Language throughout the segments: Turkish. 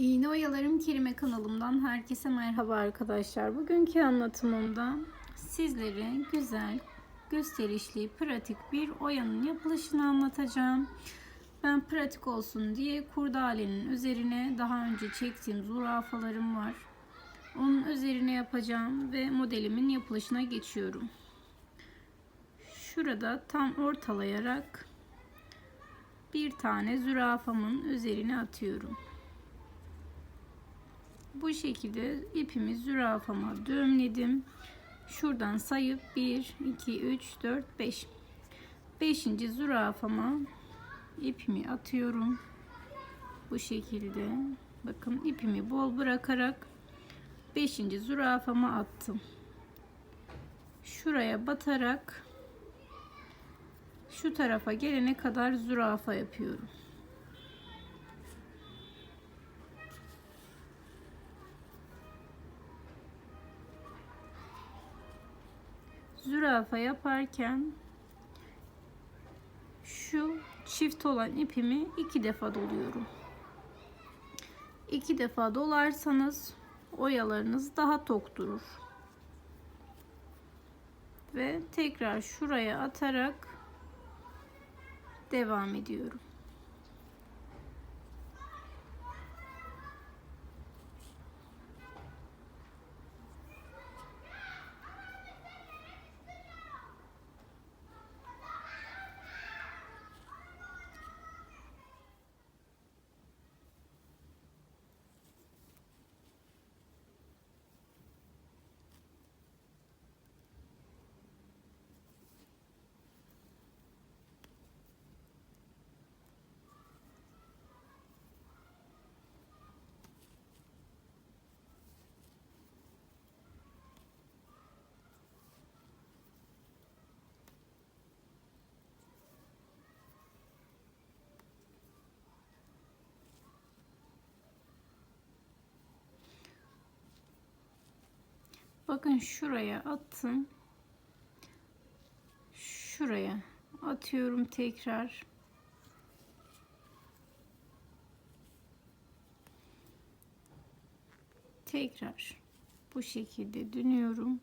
İğne Oyalarım Kerime kanalımdan herkese merhaba arkadaşlar. Bugünkü anlatımımda sizlere güzel, gösterişli, pratik bir oyanın yapılışını anlatacağım. Ben pratik olsun diye kurdalenin üzerine daha önce çektiğim zürafalarım var. Onun üzerine yapacağım ve modelimin yapılışına geçiyorum. Şurada tam ortalayarak bir tane zürafamın üzerine atıyorum. Bu şekilde ipimi zürafama düğümledim. Şuradan sayıp 1, 2, 3, 4, 5. 5. zürafama ipimi atıyorum. Bu şekilde. Bakın ipimi bol bırakarak 5. zürafama attım. Şuraya batarak şu tarafa gelene kadar zürafa yapıyorum. Zürafa yaparken şu çift olan ipimi iki defa doluyorum. İki defa dolarsanız oyalarınız daha tok durur. Ve tekrar şuraya atarak devam ediyorum. Bakın şuraya attım. Şuraya atıyorum tekrar. Tekrar bu şekilde dönüyorum.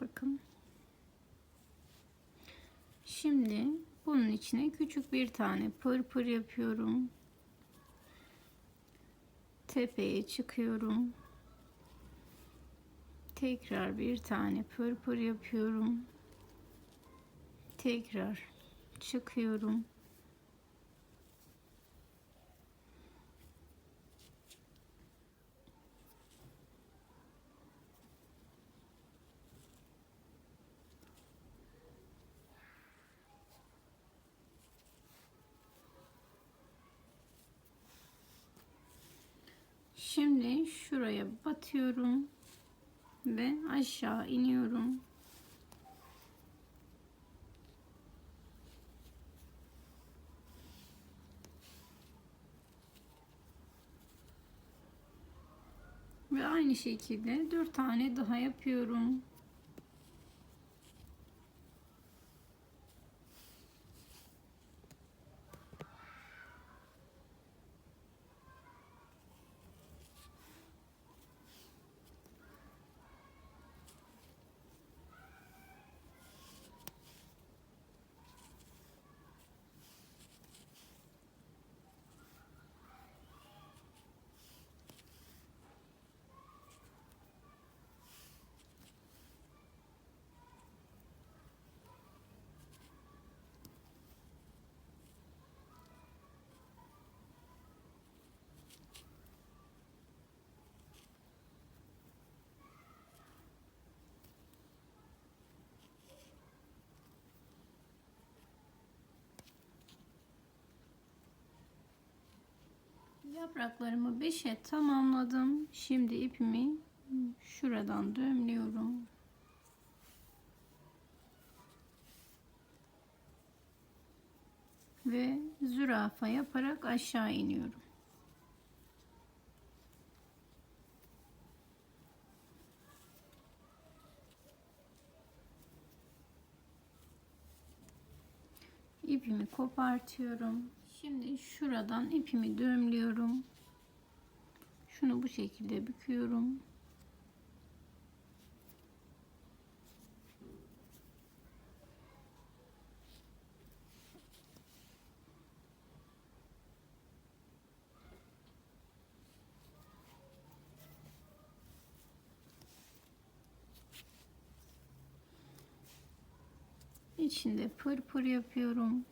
Bakın. Şimdi bunun içine küçük bir tane pırpır yapıyorum. Tepeye çıkıyorum tekrar bir tane pırpır yapıyorum. Tekrar çıkıyorum. Şimdi şuraya batıyorum ve aşağı iniyorum. Ve aynı şekilde dört tane daha yapıyorum. Yapraklarımı 5'e tamamladım. Şimdi ipimi şuradan düğümlüyorum. Ve zürafa yaparak aşağı iniyorum. ipimi kopartıyorum. Şimdi şuradan ipimi düğümlüyorum. Şunu bu şekilde büküyorum. İçinde pırpır yapıyorum.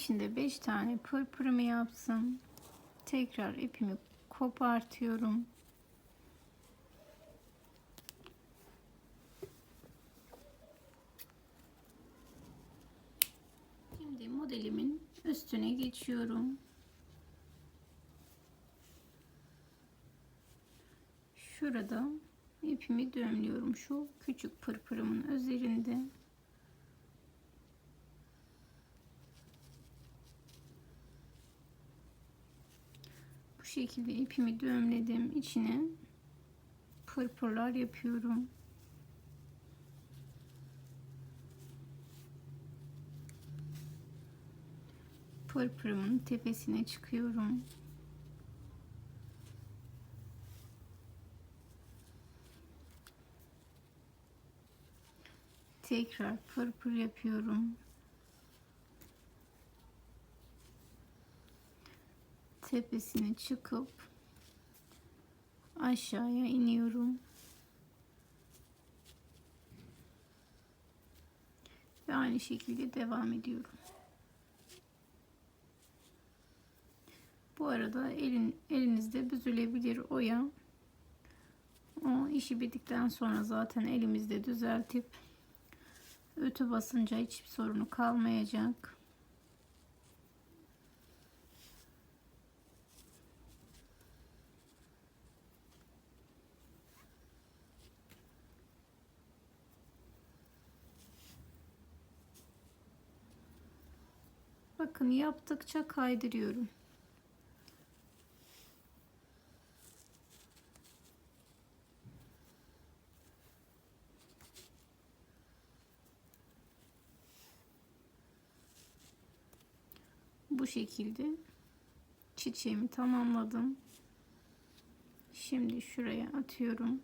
İçinde 5 tane pırpırımı yapsın. Tekrar ipimi kopartıyorum. Şimdi modelimin üstüne geçiyorum. Şurada ipimi düğümlüyorum şu küçük pırpırımın üzerinde. Şekilde ipimi düğümledim içine pırpırlar yapıyorum. Pırpırımın tepesine çıkıyorum. Tekrar pırpır yapıyorum. Tepesine çıkıp aşağıya iniyorum. Ve aynı şekilde devam ediyorum. Bu arada elin, elinizde büzülebilir oya. O işi bittikten sonra zaten elimizde düzeltip ütü basınca hiçbir sorunu kalmayacak. Bakın yaptıkça kaydırıyorum. Bu şekilde çiçeğimi tamamladım. Şimdi şuraya atıyorum.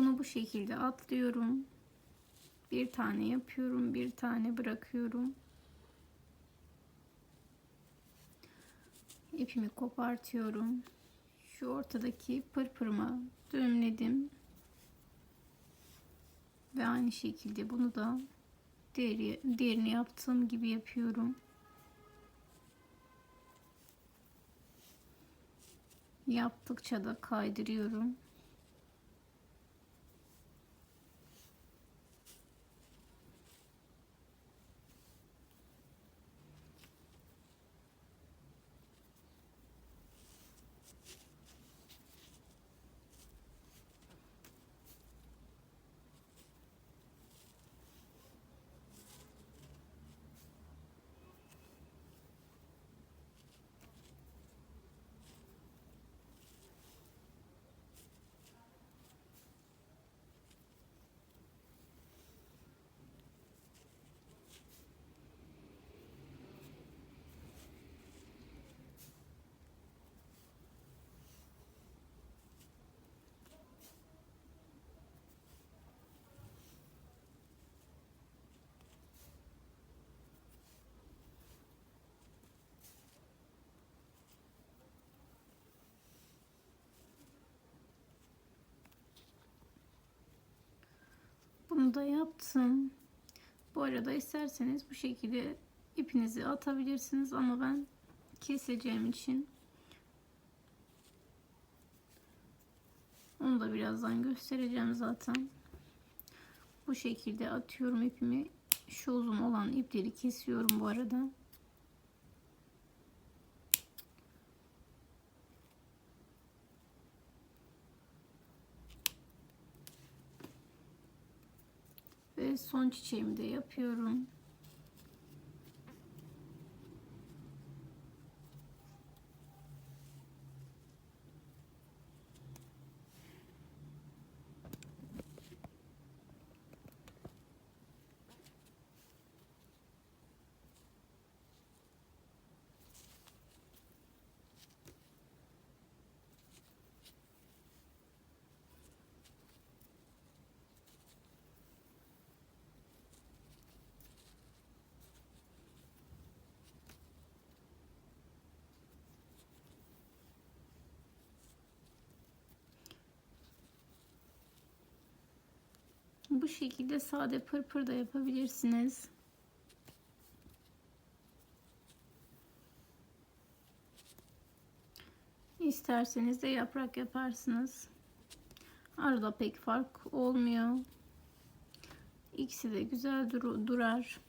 Bunu bu şekilde atlıyorum. Bir tane yapıyorum, bir tane bırakıyorum. ipimi kopartıyorum. Şu ortadaki pırpırıma düğümledim. Ve aynı şekilde bunu da diğeri, diğerini yaptığım gibi yapıyorum. Yaptıkça da kaydırıyorum. Bunu da yaptım. Bu arada isterseniz bu şekilde ipinizi atabilirsiniz ama ben keseceğim için onu da birazdan göstereceğim zaten. Bu şekilde atıyorum ipimi. Şu uzun olan ipleri kesiyorum bu arada. Şekilde son çiçeğimi de yapıyorum. Bu şekilde sade pırpır da yapabilirsiniz. İsterseniz de yaprak yaparsınız. Arada pek fark olmuyor. İkisi de güzel dur durar.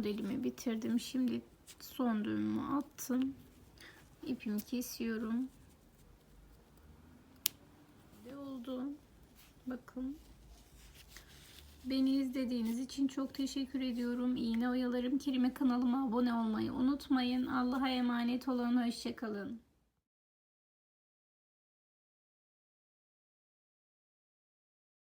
Modelimi bitirdim. Şimdi son düğümümü attım. İpimi kesiyorum. Ne oldu? Bakın. Beni izlediğiniz için çok teşekkür ediyorum. İğne oyalarım kerime kanalıma abone olmayı unutmayın. Allah'a emanet olun. Hoşçakalın.